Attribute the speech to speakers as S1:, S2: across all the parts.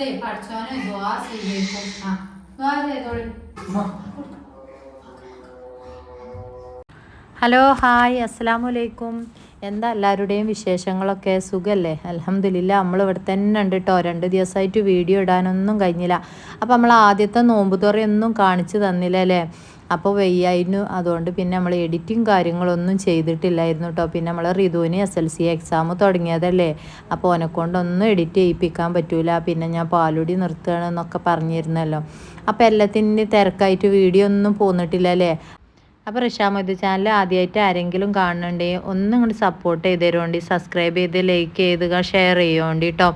S1: നേരത്തെ പഠിച്ചോനെ ദ്വാ സ്വീകരിക്കും. ആ ദ്വാ ചെയ്തോളി.
S2: ഹലോ ഹായ് അസ്സാം വലൈക്കും എന്താ എല്ലാവരുടെയും വിശേഷങ്ങളൊക്കെ? സുഖമല്ലേ അലഹമില്ല നമ്മൾ ഇവിടെ തന്നെ ഉണ്ട് കേട്ടോ രണ്ട് ദിവസമായിട്ട് വീഡിയോ ഇടാനൊന്നും കഴിഞ്ഞില്ല. അപ്പോൾ നമ്മൾ ആദ്യത്തെ നോമ്പ് തുറയൊന്നും കാണിച്ചു തന്നില്ല അല്ലേ? അപ്പോൾ വെയ്യായിരുന്നു. അതുകൊണ്ട് പിന്നെ നമ്മൾ എഡിറ്റിങ് കാര്യങ്ങളൊന്നും ചെയ്തിട്ടില്ലായിരുന്നു കേട്ടോ. പിന്നെ നമ്മൾ റിതുവിന് എസ് എൽ സി എക്സാം തുടങ്ങിയതല്ലേ. അപ്പോൾ ഓനെക്കൊണ്ടൊന്നും എഡിറ്റ് ചെയ്യിപ്പിക്കാൻ പറ്റൂല. പിന്നെ ഞാൻ പാലുടി നിർത്തുകയാണെന്നൊക്കെ പറഞ്ഞിരുന്നല്ലോ. അപ്പോൾ എല്ലാത്തിന്റെ തിരക്കായിട്ട് വീഡിയോ ഒന്നും പോന്നിട്ടില്ല അല്ലേ? അപ്പോൾ റിഷാമതി ചാനൽ ആദ്യമായിട്ട് ആരെങ്കിലും കാണുന്നുണ്ടെങ്കിൽ ഒന്നും ഇങ്ങോട്ട് സപ്പോർട്ട് ചെയ്ത് സബ്സ്ക്രൈബ് ചെയ്ത് ലൈക്ക് ചെയ്ത് ഷെയർ ചെയ്യുவோണ്ടി കേട്ടോ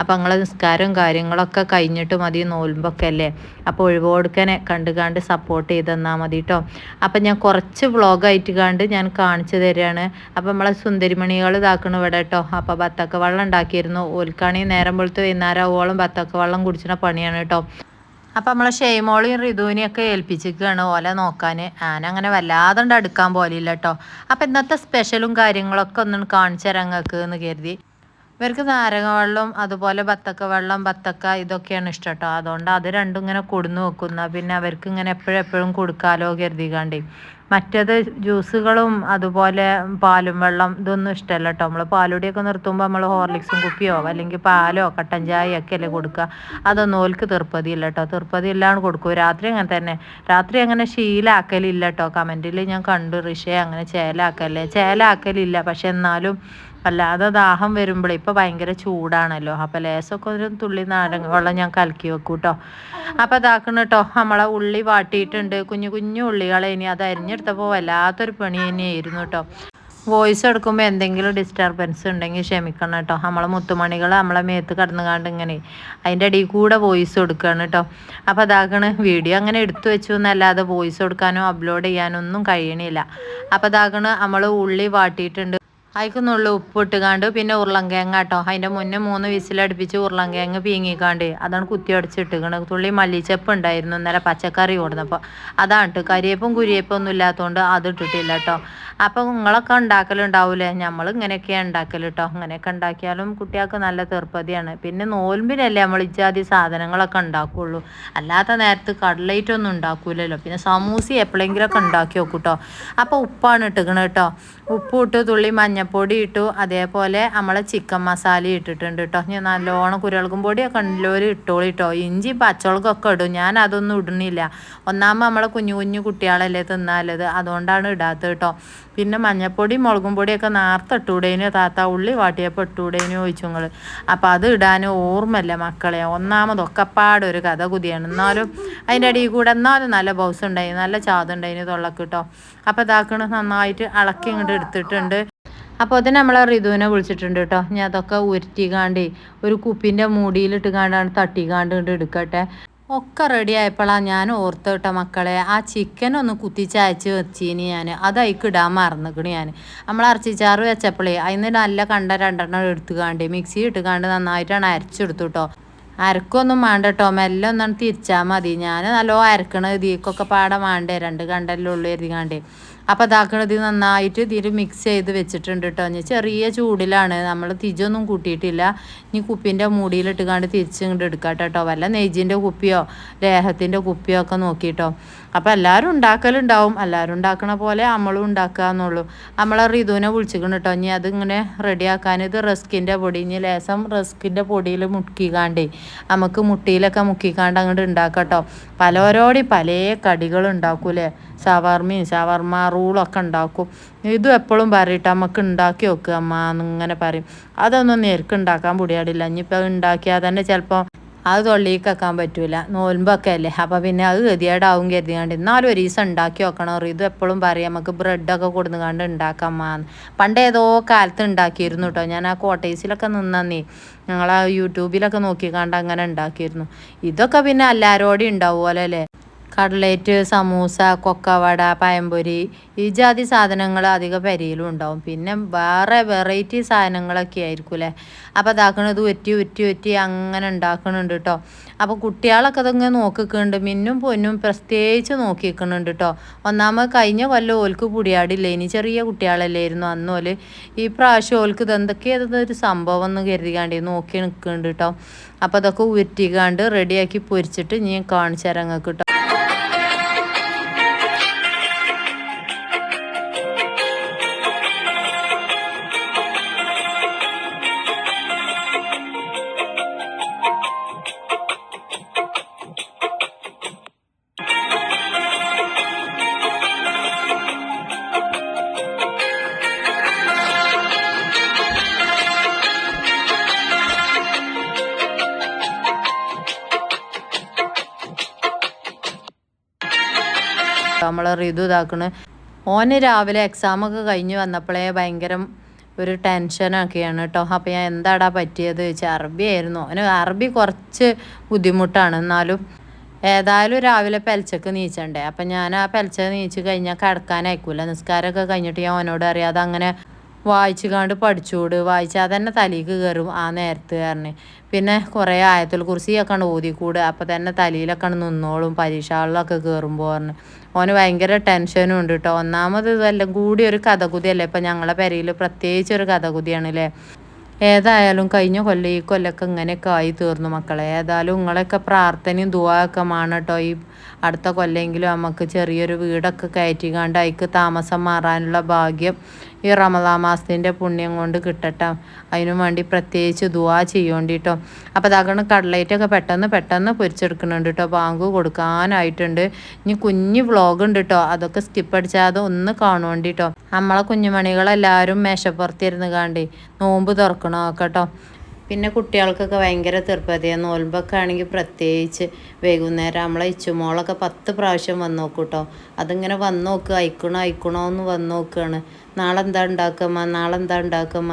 S2: അപ്പോൾ നിങ്ങളെ നിസ്കാരവും കാര്യങ്ങളൊക്കെ കഴിഞ്ഞിട്ട് മതി നോൽമ്പൊക്കെ അല്ലേ? അപ്പോൾ ഒഴിവോടുക്കനെ കണ്ട് കണ്ട് സപ്പോർട്ട് ചെയ്ത് തന്നാൽ മതി കേട്ടോ അപ്പം ഞാൻ കുറച്ച് വ്ളോഗായിട്ട് കണ്ട് ഞാൻ കാണിച്ചു തരികയാണ് അപ്പോൾ നമ്മളെ സുന്ദരിമണികൾ ഇതാക്കണം ഇവിടെ കേട്ടോ അപ്പോൾ ബത്തക്ക വെള്ളം ഉണ്ടാക്കിയിരുന്നു. ഓൽക്കാണെങ്കിൽ നേരം പോലത്തെ വൈകുന്നേരം ഓളം ബത്തക്ക വെള്ളം കുടിച്ചിന പണിയാണ് കേട്ടോ അപ്പം നമ്മളെ ഷെയ്മോളെയും ഋതുവിനെയും ഒക്കെ ഏൽപ്പിച്ചിരിക്കുകയാണ്. ഓല നോക്കാൻ ആനങ്ങനെ വല്ലാതെ അടുക്കാൻ പോലില്ല കേട്ടോ അപ്പം ഇന്നത്തെ സ്പെഷ്യലും കാര്യങ്ങളൊക്കെ ഒന്ന് കാണിച്ചു തരാം ഞങ്ങൾക്ക് എന്ന് കരുതി. ഇവർക്ക് നാരങ്ങ വെള്ളം അതുപോലെ ബത്തക്ക വെള്ളം ബത്തക്ക ഇതൊക്കെയാണ് ഇഷ്ടം കേട്ടോ അതുകൊണ്ട് അത് രണ്ടും ഇങ്ങനെ കൊടുന്നു വെക്കുന്ന പിന്നെ അവർക്ക് ഇങ്ങനെ എപ്പോഴും എപ്പോഴും കൊടുക്കാലോ കരുതികാണ്ടേ മറ്റേത് ജ്യൂസുകളും അതുപോലെ പാലും വെള്ളം ഇതൊന്നും ഇഷ്ടമല്ല കേട്ടോ നമ്മൾ പാലുടിയൊക്കെ നിർത്തുമ്പോൾ നമ്മൾ ഹോർലിക്സും കുപ്പിയോ അല്ലെങ്കിൽ പാലോ കട്ടൻ ചായയോ ഒക്കെ അല്ലേ കൊടുക്കുക അതൊന്നും ഓൽക്ക് തീർപ്പതിയില്ല കേട്ടോ തീർപ്പതി ഇല്ലാണ്ട് കൊടുക്കും. രാത്രി അങ്ങനെ തന്നെ. രാത്രി അങ്ങനെ ശീലാക്കലില്ല കേട്ടോ കമന്റിൽ ഞാൻ കണ്ടു ഋഷയെ അങ്ങനെ ചേലാക്കല്ലേ? ചേലാക്കലില്ല. പക്ഷെ എന്നാലും അല്ലാതെ ദാഹം വരുമ്പോൾ ഇപ്പോൾ ഭയങ്കര ചൂടാണല്ലോ. അപ്പോൾ ലേസൊക്കെ ഒരു തുള്ളി നാരങ്ങ വെള്ളം ഞാൻ കലക്കി വെക്കും കേട്ടോ അപ്പോൾ ഇതാക്കണം കേട്ടോ നമ്മളെ ഉള്ളി വാട്ടിയിട്ടുണ്ട്. കുഞ്ഞു കുഞ്ഞു ഉള്ളികളെ ഇനി അത് അരിഞ്ഞെടുത്തപ്പോൾ വല്ലാത്തൊരു പണി തന്നെയായിരുന്നു കേട്ടോ വോയിസ് എടുക്കുമ്പോൾ എന്തെങ്കിലും ഡിസ്റ്റർബൻസ് ഉണ്ടെങ്കിൽ ക്ഷമിക്കണം കേട്ടോ നമ്മളെ മുത്തുമണികൾ നമ്മളെ മേത്ത് കടന്നുകാണ്ട് ഇങ്ങനെ അതിന്റെ അടിയിൽ കൂടെ വോയിസ് കൊടുക്കുകയാണ് കേട്ടോ അപ്പോൾ അതാക്കണ് വീഡിയോ അങ്ങനെ എടുത്തു വെച്ചു എന്നല്ലാതെ വോയിസ് കൊടുക്കാനോ അപ്ലോഡ് ചെയ്യാനോ ഒന്നും കഴിയണില്ല. അപ്പോൾ അതാക്കണ് നമ്മൾ ഉള്ളി വാട്ടിയിട്ടുണ്ട്. അതിക്കുന്നുള്ള ഉപ്പ് ഇട്ടുകാണ്ട് പിന്നെ ഉരുളങ്കിഴങ്ങ് കേട്ടോ അതിന്റെ മുന്നേ മൂന്ന് വിസിലടുപ്പിച്ച് ഉരുളങ്കിഴങ്ങ് പീങ്ങിക്കാണ്ട് അതാണ് കുത്തി അടിച്ചിട്ടിക്കണ്. തുള്ളി മല്ലിച്ചപ്പ് ഉണ്ടായിരുന്നു. ഇന്നലെ പച്ചക്കറി കൊടുന്നപ്പോൾ അതാണ് കരിയേപ്പും കുരിയേപ്പും ഒന്നും ഇല്ലാത്തതുകൊണ്ട് അത് ഇട്ടിട്ടില്ല കേട്ടോ അപ്പോൾ നിങ്ങളൊക്കെ ഉണ്ടാക്കലുണ്ടാവൂലേ? നമ്മൾ ഇങ്ങനെയൊക്കെയാണ് ഉണ്ടാക്കൽ കേട്ടോ അങ്ങനെയൊക്കെ ഉണ്ടാക്കിയാലും കുട്ടികൾക്ക് നല്ല തീർപ്പതിയാണ്. പിന്നെ നോൽമ്പിനല്ലേ നമ്മൾ ഇജാതി സാധനങ്ങളൊക്കെ ഉണ്ടാക്കുള്ളൂ. അല്ലാത്ത നേരത്ത് കട്ലൈറ്റ് ഒന്നും ഉണ്ടാക്കൂലല്ലോ. പിന്നെ സമൂസി എപ്പോഴെങ്കിലുമൊക്കെ ഉണ്ടാക്കി നോക്കൂട്ടോ അപ്പോൾ ഉപ്പാണ് ഇട്ടിക്കണത് കേട്ടോ ഉപ്പ് ഇട്ട് തുള്ളി മഞ്ഞപ്പൊടി ഇട്ടു. അതേപോലെ നമ്മളെ ചിക്കൻ മസാല ഇട്ടിട്ടുണ്ട് കേട്ടോ ഞാൻ നല്ലോണം കുരുളകും പൊടിയൊക്കെ ഉണ്ടല്ലോ ഇട്ടോളി കേട്ടോ ഇഞ്ചി പച്ചമുളകൊക്കെ ഇടും. ഞാൻ അതൊന്നും ഇടണില്ല ഒന്നാമത് നമ്മളെ കുഞ്ഞു കുഞ്ഞു കുട്ടികളല്ലേ തിന്നാലത് അതുകൊണ്ടാണ് ഇടാത്തത് കേട്ടോ പിന്നെ മഞ്ഞപ്പൊടി മുളകും പൊടിയൊക്കെ നേർത്തെ ഇട്ടൂടേനു. താത്ത ഉള്ളി വാട്ടിയപ്പോൾ ഇട്ടൂടേനു ചോദിച്ചു നിങ്ങൾ അപ്പം അത് ഇടാൻ ഓർമ്മല്ല മക്കളെ. ഒന്നാമതൊക്കെപ്പാട് ഒരു കഥ കുതിയാണ്. എന്നാലും അതിന്റെ അടിയിൽ കൂടെ എന്നാലും നല്ല ബൗസ് ഉണ്ടായി നല്ല ചാതുണ്ടായിന് തൊള്ളക്ക് കേട്ടോ അപ്പോൾ ഇതാക്കണ നന്നായിട്ട് ഇളക്കി ഇങ്ങോട്ട് എടുത്തിട്ടുണ്ട്. അപ്പോൾ തന്നെ നമ്മൾ റിതുവിനെ വിളിച്ചിട്ടുണ്ട് കേട്ടോ. ഞാൻ അതൊക്കെ ഉരുട്ടിക്കാണ്ട് ഒരു കുപ്പിന്റെ മൂടിയിലിട്ട് കാണ്ടാണ് തട്ടിക്കാണ്ട് കൊണ്ട് എടുക്കട്ടെ. ഒക്കെ റെഡി ആയപ്പോഴാണ് ഞാൻ ഓർത്ത് കേട്ടോ മക്കളെ. ആ ചിക്കൻ ഒന്ന് കുത്തിച്ചയച്ച് വെച്ചീനി ഞാൻ അത് അതിക്ക് ഇടാൻ മറന്നിക്കണ് ഞാൻ. നമ്മൾ അരച്ചിച്ചാറ് വെച്ചപ്പോഴേ അതിന് നല്ല കണ്ട രണ്ടെണ്ണം എടുത്തുകാണ്ട് മിക്സി ഇട്ടുകാണ്ട് നന്നായിട്ടാണ് അരച്ചെടുത്തു കേട്ടോ. അരക്കൊന്നും വേണ്ട കേട്ടോ. മെല്ലെ ഒന്നാണ് തിരിച്ചാൽ മതി. ഞാൻ നല്ലോ അരക്കണ ഇതിക്കൊക്കെ പാടെ വേണ്ടേ രണ്ട് കണ്ടല്ലേ ഉള്ളു എഴുതികാണ്ടേ അപ്പോൾ ഇതാക്കണത് നന്നായിട്ട് ഇതിൽ മിക്സ് ചെയ്ത് വെച്ചിട്ടുണ്ട് കേട്ടോ ഇനി ചെറിയ ചൂടിലാണ്. നമ്മൾ തിരിച്ചൊന്നും കൂട്ടിയിട്ടില്ല. ഇനി കുപ്പീന്റെ മൂടിയിലിട്ട് കണ്ട് തിരിച്ചിങ്ങോട്ട് എടുക്കാം കേട്ടോ വല്ല നെയ്ജിന്റെ കുപ്പിയോ ലേഹത്തിന്റെ കുപ്പിയോ ഒക്കെ നോക്കിയിട്ടോ അപ്പോൾ എല്ലാവരും ഉണ്ടാക്കലുണ്ടാവും. എല്ലാവരും ഉണ്ടാക്കണ പോലെ നമ്മളും ഉണ്ടാക്കുക എന്നുള്ളൂ. നമ്മളെ റിതുവിനെ വിളിച്ചിക്കണം കേട്ടോ ഇനി അതിങ്ങനെ റെഡിയാക്കാൻ ഇത് റസ്കിന്റെ പൊടി. ഇനി ലേസം റസ്കിന്റെ പൊടിയിൽ മുക്കിക്കാണ്ടേ നമുക്ക് മുട്ടിയിലൊക്കെ മുക്കിക്കാണ്ട് അങ്ങോട്ട് ഉണ്ടാക്കാം കേട്ടോ പലരോടി പല കടികൾ ഉണ്ടാക്കൂലേ? ഷവർമയും ഷവർമ റൂളൊക്കെ ഉണ്ടാക്കും. ഇതും എപ്പോഴും പറയട്ടെ നമുക്ക് ഉണ്ടാക്കി വെക്കുക അമ്മ എന്നിങ്ങനെ പറയും. അതൊന്നും നേർക്ക് ഉണ്ടാക്കാൻ പൊടിയാടില്ല. ഇനിയിപ്പോൾ ഉണ്ടാക്കിയാൽ തന്നെ ചിലപ്പോൾ അത് തൊള്ളിക്ക് വെക്കാൻ പറ്റൂല. നോൽമ്പൊക്കെ അല്ലേ അപ്പോൾ പിന്നെ അത് ഗതികേടാവും കരുതിയാണ്ട് എന്നാലും ഒരു ദിവസം ഉണ്ടാക്കി വെക്കണം. ഇത് എപ്പോഴും പറയും നമുക്ക് ബ്രെഡൊക്കെ കൊടുന്ന് കണ്ട് ഉണ്ടാക്കാൻ മാന്ന് പണ്ട് ഏതോ കാലത്ത് ഉണ്ടാക്കിയിരുന്നു കേട്ടോ ഞാൻ ആ കോട്ടേഴ്സിലൊക്കെ നിന്നേ ഞങ്ങൾ ആ യൂട്യൂബിലൊക്കെ നോക്കിക്കാണ്ട് അങ്ങനെ ഉണ്ടാക്കിയിരുന്നു. ഇതൊക്കെ പിന്നെ എല്ലാവരോടും ഉണ്ടാവുമല്ലോ അല്ലേ? കട്ലേറ്റ് സമൂസ കൊക്കവട പഴംപൊരി ഈ ജാതി സാധനങ്ങൾ അധികം പെരയിലും ഉണ്ടാവും. പിന്നെ വേറെ വെറൈറ്റി സാധനങ്ങളൊക്കെ ആയിരിക്കും അല്ലേ അപ്പോൾ അതാക്കണത് ഉറ്റി ഉറ്റി ഉറ്റി അങ്ങനെ ഉണ്ടാക്കണുണ്ട് കേട്ടോ അപ്പോൾ കുട്ടികളൊക്കെ അതങ്ങനെ നോക്കിക്കുന്നുണ്ട് മിന്നും പൊന്നും പ്രത്യേകിച്ച് നോക്കിക്കുന്നുണ്ട് കേട്ടോ ഒന്നാമത് കഴിഞ്ഞ കൊല്ലം ഓൽക്ക് പുടിയാടില്ല? ഇനി ചെറിയ കുട്ടികളല്ലായിരുന്നു. അന്നോൽ ഈ പ്രാവശ്യം ഓൽക്ക് ഇതെന്തൊക്കെയാണ് ഒരു സംഭവം എന്ന് കരുതിക്കാണ്ട് നോക്കി നിൽക്കുന്നുണ്ട് കേട്ടോ അപ്പോൾ അതൊക്കെ ഉരുട്ടിക്കാണ്ട് റെഡിയാക്കി പൊരിച്ചിട്ട് ഞാൻ കാണിച്ചു തരാം കേട്ടോ നമ്മൾ റിതു ഇതാക്കണ്. ഓന് രാവിലെ എക്സാമൊക്കെ കഴിഞ്ഞ് വന്നപ്പോഴേ ഭയങ്കര ഒരു ടെൻഷനൊക്കെയാണ് കേട്ടോ. അപ്പോൾ ഞാൻ എന്താടാ പറ്റിയത് ചോദിച്ചാൽ അറബി ആയിരുന്നു. അവന് അറബി കുറച്ച് ബുദ്ധിമുട്ടാണ്. എന്നാലും ഏതായാലും രാവിലെ പെലച്ചക്ക് നീച്ചണ്ടേ. അപ്പം ഞാൻ ആ പെലച്ച നീച്ച് കഴിഞ്ഞാൽ കിടക്കാനായിക്കൂല. നിസ്കാരമൊക്കെ കഴിഞ്ഞിട്ട് ഞാൻ അവനോട് അറിയാതെ അങ്ങനെ വായിച്ചു കണ്ട് പഠിച്ചൂട്. വായിച്ചാൽ തന്നെ തലയിക്ക് കയറും ആ നേരത്ത് കാരണം പിന്നെ കുറേ ആയത്തിൽ കുറിച്ചിയൊക്കെ ഓതിക്കൂട്. അപ്പം തന്നെ തലയിലൊക്കെ നിന്നോളും പരീക്ഷകളിലൊക്കെ കയറുമ്പോൾ പറഞ്ഞ്. ഓന് ഭയങ്കര ടെൻഷനും ഉണ്ട് കേട്ടോ ഒന്നാമത് ഇതെല്ലാം കൂടി ഒരു കഥകുതിയല്ലേ? ഇപ്പം ഞങ്ങളെ പെരയിൽ പ്രത്യേകിച്ച് ഒരു കഥകുതിയാണ് അല്ലേ ഏതായാലും കഴിഞ്ഞ കൊല്ലം ഈ കൊല്ലമൊക്കെ ഇങ്ങനെയൊക്കെ ആയി തീർന്നു മക്കളെ. ഏതായാലും നിങ്ങളെയൊക്കെ പ്രാർത്ഥനയും ദുവായൊക്കെ ആണ് കേട്ടോ ഈ അടുത്ത കൊല്ലെങ്കിലും നമുക്ക് ചെറിയൊരു വീടൊക്കെ കയറ്റിക്കാണ്ട് അതിക്ക് താമസം മാറാനുള്ള ഭാഗ്യം ഈ റമദാ മാസത്തിന്റെ പുണ്യം കൊണ്ട് കിട്ടട്ടെ. അതിനു വേണ്ടി പ്രത്യേകിച്ച് ദുവാ ചെയ്യേണ്ടിട്ടോ അപ്പോൾ അതാകണം കടലേറ്റൊക്കെ പെട്ടെന്ന് പെട്ടെന്ന് പൊരിച്ചെടുക്കുന്നുണ്ട് കേട്ടോ ബാങ്ക് കൊടുക്കാനായിട്ടുണ്ട്. ഇനി കുഞ്ഞ് വ്ളോഗ് ഉണ്ട് കേട്ടോ അതൊക്കെ സ്കിപ്പ് അടിച്ചാതെ ഒന്ന് കാണുവേണ്ടിട്ടോ നമ്മളെ കുഞ്ഞുമണികളെല്ലാവരും മേശപ്പുറത്തിരുന്ന് കാണ്ടി നോമ്പ് തുറക്കണോ കേട്ടോ പിന്നെ കുട്ടികൾക്കൊക്കെ ഭയങ്കര തീർപ്പതിയാണ് നോൽമ്പൊക്കെ ആണെങ്കിൽ പ്രത്യേകിച്ച് വൈകുന്നേരം നമ്മളെ ഇച്ചുമോളൊക്കെ പത്ത് പ്രാവശ്യം വന്ന് നോക്കും കേട്ടോ അതിങ്ങനെ വന്ന് നോക്കുക അയക്കണോ അയക്കണോ എന്ന് വന്ന് നോക്കുകയാണ് നാളെ എന്താ ഉണ്ടാക്കുമ്മ നാളെ എന്താ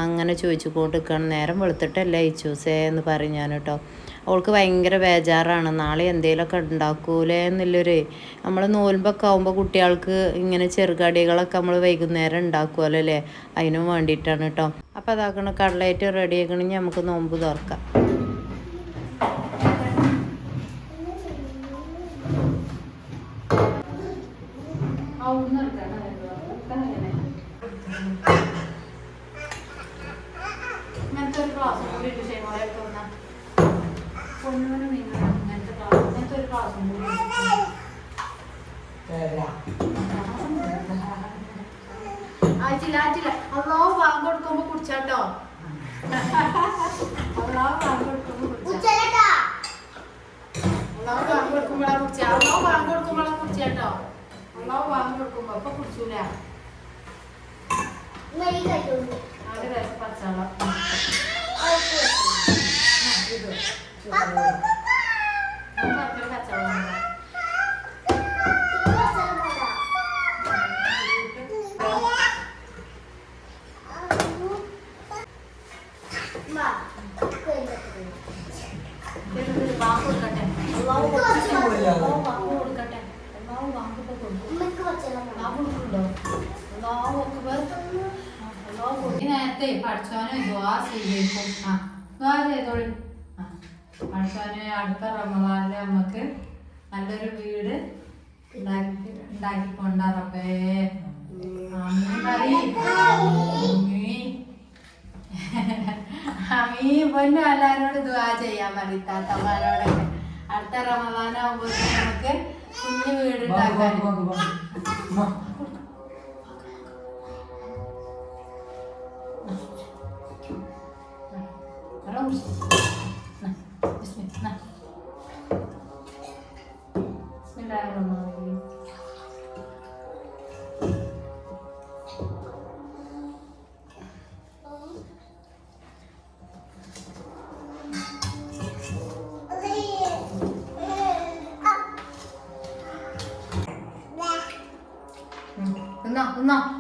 S2: അങ്ങനെ ചോദിച്ചു കൊണ്ടിരിക്കുകയാണ് നേരം വെളുത്തിട്ടല്ലേ ഇച്ചൂസേ എന്ന് പറഞ്ഞു ഞാൻ കേട്ടോ. അവൾക്ക് ഭയങ്കര ബേജാറാണ്. നാളെ എന്തെങ്കിലുമൊക്കെ ഉണ്ടാക്കൂലേ എന്നുള്ളൊരു നമ്മൾ നോൽമ്പൊക്കെ ആകുമ്പോൾ കുട്ടികൾക്ക് ഇങ്ങനെ ചെറുകടികളൊക്കെ നമ്മൾ വൈകുന്നേരം ഉണ്ടാക്കുമല്ലോ അല്ലേ? അതിനും വേണ്ടിയിട്ടാണ് കേട്ടോ അപ്പോൾ അതാക്കണം കടലായിട്ട് റെഡി ആക്കണമെങ്കിൽ നമുക്ക് നോമ്പ് തുറക്കാം
S1: ഇങ്ങനത്തെ ഒരു ക്ലാസ് കൂടി ഉണ്ട് ഷെയ്മോളെയൊക്കെ വന്നാ. പൊന്നൂനും ഇങ്ങനെ ഇങ്ങനത്തെ ക്ലാസ് ഇങ്ങനത്തെ ഒരു ക്ലാസ്സും കൂടി ഉണ്ട്. ആയിട്ടില്ല ആയിട്ടില്ല അള്ളാഹു ബാങ്ക് കൊടുക്കുമ്പോ കുടിച്ചാട്ടോ അള്ളാഹു ബാങ്ക് കൊടുക്കുമ്പോ അള്ളാഹു ബാങ്ക് കൊടുക്കുമ്പോഴാ കുടിച്ചാ അള്ളാഹു ബാങ്ക് കൊടുക്കുമ്പോഴാ കുടിച്ചാട്ടോ അള്ളാഹു ബാങ്ക് കൊടുക്കുമ്പോ ഇപ്പൊ കുടിച്ചൂല പച്ചവെള്ളം ഇത് നേരത്തെ പഠിച്ചോനെ ദ്വാ ചെയ്തേക്കും ആ ദ്വാ ചെയ്തോളി. ആ അടുത്ത റമദാനിൽ നമുക്ക് നല്ലൊരു വീട് ഉണ്ടാക്കി റബ്ബേ. ആമീൻ പൊന്നു എല്ലാരോടും ദുവാ ചെയ്യാൻ മതി താത്തമാരോടൊക്കെ അടുത്ത റമദാനാകുമ്പോൾ നമുക്ക് കുഞ്ഞു വീട് ഉണ്ടാക്കാൻ. बिस्मिल्लाह बिस्मिल्लाह